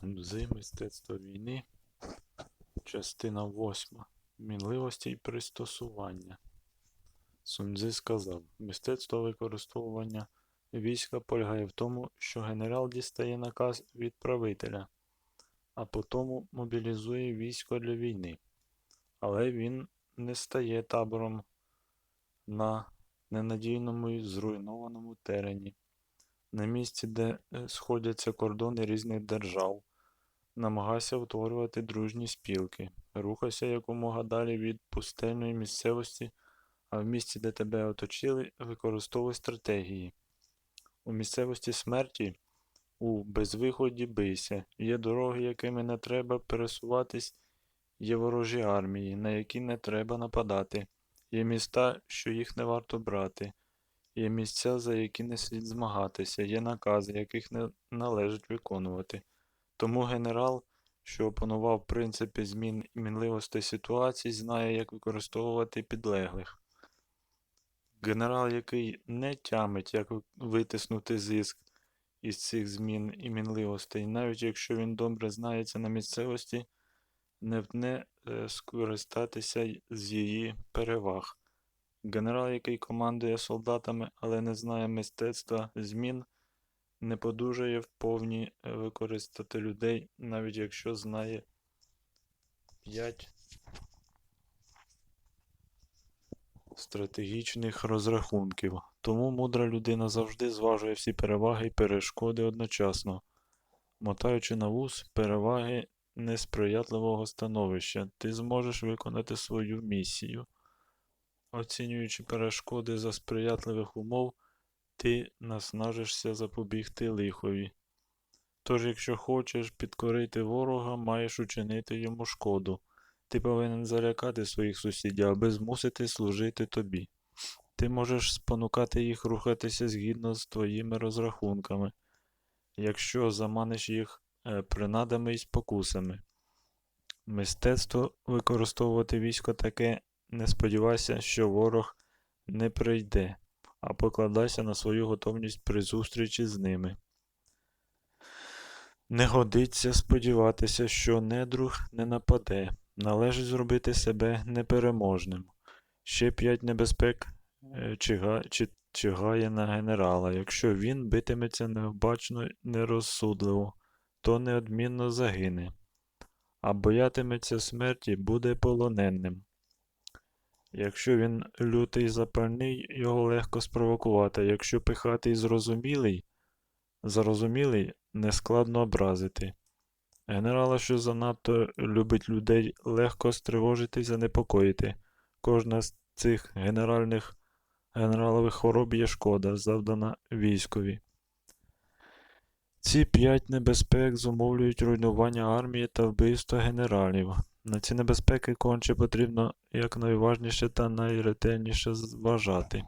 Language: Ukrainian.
Сунзи, мистецтво війни, частина 8. Мінливості і пристосування. Сунзи сказав, мистецтво використовування війська полягає в тому, що генерал дістає наказ від правителя, а потому мобілізує військо для війни. Але він не стає табором на ненадійному і зруйнованому терені, на місці, де е, сходяться кордони різних держав. Намагайся утворювати дружні спілки, рухайся якомога далі від пустельної місцевості, а в місці, де тебе оточили, використовуй стратегії. У місцевості смерті, у безвиході бийся, є дороги, якими не треба пересуватись, є ворожі армії, на які не треба нападати, є міста, що їх не варто брати, є місця, за які не слід змагатися, є накази, яких не належить виконувати. Тому генерал, що опанував принципи змін і мінливостей знає, як використовувати підлеглих. Генерал, який не тямить, як витиснути зиск із цих змін і мінливостей, навіть якщо він добре знається на місцевості, не втне е, скористатися з її переваг. Генерал, який командує солдатами, але не знає мистецтва змін, не подужає вповні е, використати людей, навіть якщо знає 5 стратегічних розрахунків. Тому мудра людина завжди зважує всі переваги і перешкоди одночасно, мотаючи на вуз переваги несприятливого становища, ти зможеш виконати свою місію. Оцінюючи перешкоди за сприятливих умов, ти наснажишся запобігти лихові. Тож, якщо хочеш підкорити ворога, маєш учинити йому шкоду. Ти повинен залякати своїх сусідів, аби змусити служити тобі. Ти можеш спонукати їх рухатися згідно з твоїми розрахунками, якщо заманиш їх е, принадами і спокусами. Мистецтво використовувати військо таке, не сподівайся, що ворог не прийде, а покладайся на свою готовність при зустрічі з ними. Не годиться сподіватися, що недруг не нападе. Належить зробити себе непереможним. Ще п'ять небезпек е, чига, чи, чигає на генерала. Якщо він битиметься необачно нерозсудливо, то неодмінно загине, а боятиметься смерті, буде полоненним. Якщо він лютий запальний, його легко спровокувати. Якщо пихатий зрозумілий, зарозумілий, нескладно образити. Генерала, що занадто любить людей, легко стривожити і занепокоїти. Кожна з цих генеральних генералових хвороб є шкода, завдана військові. Ці п'ять небезпек зумовлюють руйнування армії та вбивство генералів. На ці небезпеки конче потрібно якнайуважніше та найретельніше зважати.